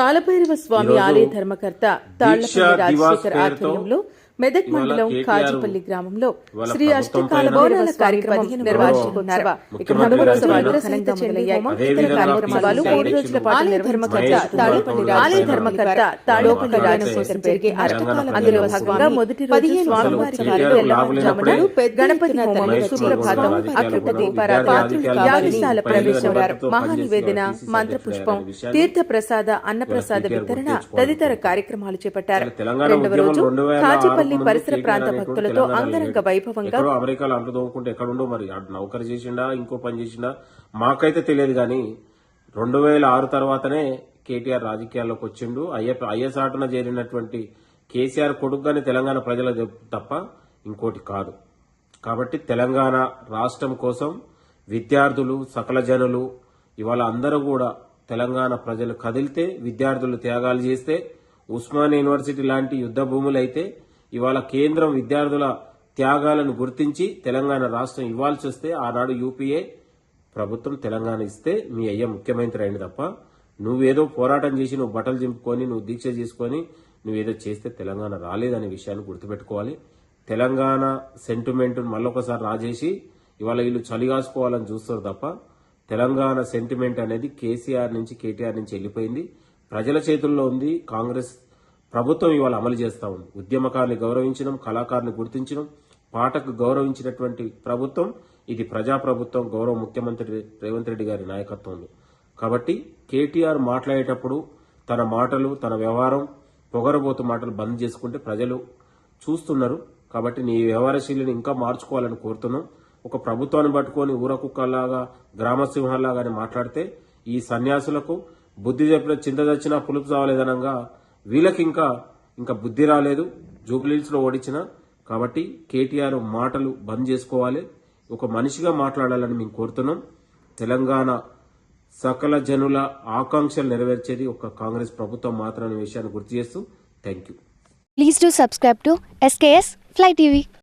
కాలభైరవ స్వామి ఆలయ ధర్మకర్త తాళ్ళపల్లి రాజశేఖర్ ఆధ్వర్యంలో మెదక్ మండలం కాజుపల్లి గ్రామంలో శ్రీ అష్టకాల భైరవ కార్యక్రమం నిర్వహించుకున్నారు. ఇక కార్యక్రమాలు మూడు రోజుల పాటు ధర్మకర్త తాడేపల్లి ఆలయ ధర్మకర్త తాడేపల్లి రాజశేఖర్ జరిగే అష్టకాల అందులో భాగంగా మొదటి రోజు స్వామివారి వారి తెల్లవారుజామున గణపతి హోమం సుప్రభాతం అఖండ దీపారాధన యాగశాల ప్రవేశం మహానివేదన మంత్రపుష్పం తీర్థ ప్రసాద అన్నప్రసాద వితరణ తదితర కార్యక్రమాలు చేపట్టారు రెండవ రోజు ఆరు పరిసర ప్రాంత భక్తులతో అంగరంగ వైభవంగా ఎక్కడో అమెరికాలో అంట్లు తోముకుంటే ఎక్కడుండో మరి. నౌకరు చేసిండా ఇంకో పని చేసిండా? మాకైతే తెలియదు కానీ రెండు వేల ఆరు తర్వాతనే కేటీఆర్ రాజకీయాల్లోకి వచ్చిండు. అయ్యప్ప ఐఎస్ ఆటన చేరినటువంటి కేసీఆర్ కొడుకుగానే తెలంగాణ ప్రజల తప్ప ఇంకోటి కాదు. కాబట్టి తెలంగాణ రాష్ట్రం కోసం విద్యార్థులు సకల జనులు ఇవాళ అందరూ కూడా తెలంగాణ ప్రజలు కదిలితే విద్యార్థులు త్యాగాలు చేస్తే ఉస్మాన్ యూనివర్సిటీ లాంటి యుద్ధ భూములు అయితే ఇవాళ కేంద్రం విద్యార్థుల త్యాగాలను గుర్తించి తెలంగాణ రాష్ట్రం ఇవ్వాల్సి వస్తే ఆనాడు యూపీఏ ప్రభుత్వం తెలంగాణ ఇస్తే మీ అయ్య ముఖ్యమంత్రి అయింది తప్ప నువ్వేదో పోరాటం చేసి నువ్వు బట్టలు చింపుకొని నువ్వు దీక్ష చేసుకొని నువ్వేదో చేస్తే తెలంగాణ రాలేదనే విషయాన్ని గుర్తుపెట్టుకోవాలి. తెలంగాణ సెంటిమెంట్ మళ్ళొకసారి రాజేసి ఇవాళ వీళ్ళు చలిగాసుకోవాలని చూస్తారు తప్ప తెలంగాణ సెంటిమెంట్ అనేది కేసీఆర్ నుంచి కేటీఆర్ నుంచి వెళ్ళిపోయింది. ప్రజల చేతుల్లో ఉంది కాంగ్రెస్ ప్రభుత్వం ఇవాళ అమలు చేస్తా ఉంది. ఉద్యమకారుని గౌరవించడం కళాకారుని గుర్తించడం పాటకు గౌరవించినటువంటి ప్రభుత్వం ఇది ప్రజా ప్రభుత్వం గౌరవ ముఖ్యమంత్రి రేవంత్ రెడ్డి గారి నాయకత్వంలో కాబట్టి కేటీఆర్ మాట్లాడేటప్పుడు తన మాటలు తన వ్యవహారం పొగరబోతు మాటలు బంద్ చేసుకుంటే ప్రజలు చూస్తున్నారు. కాబట్టి నీ వ్యవహారశీలిని ఇంకా మార్చుకోవాలని కోరుతున్నాం. ఒక ప్రభుత్వాన్ని పట్టుకొని ఊరకుక్కలాగా గ్రామసింహాలాగా మాట్లాడితే ఈ సన్యాసులకు బుద్ధి చెప్పిన చింత చచ్చినా పులుపు చావలేదనంగా వీళ్ళకి ఇంకా ఇంకా బుద్ధి రాలేదు. జూబ్లీస్లో ఓడించిన. కాబట్టి కేటీఆర్ మాటలు బంద్ చేసుకోవాలి. ఒక మనిషిగా మాట్లాడాలని మేము కోరుతున్నాం. తెలంగాణ సకల జనుల ఆకాంక్షలు నెరవేర్చేది ఒక కాంగ్రెస్ ప్రభుత్వం మాత్రమే విషయాన్ని గుర్తు చేస్తూ thank you. Please do subscribe to SKS fly TV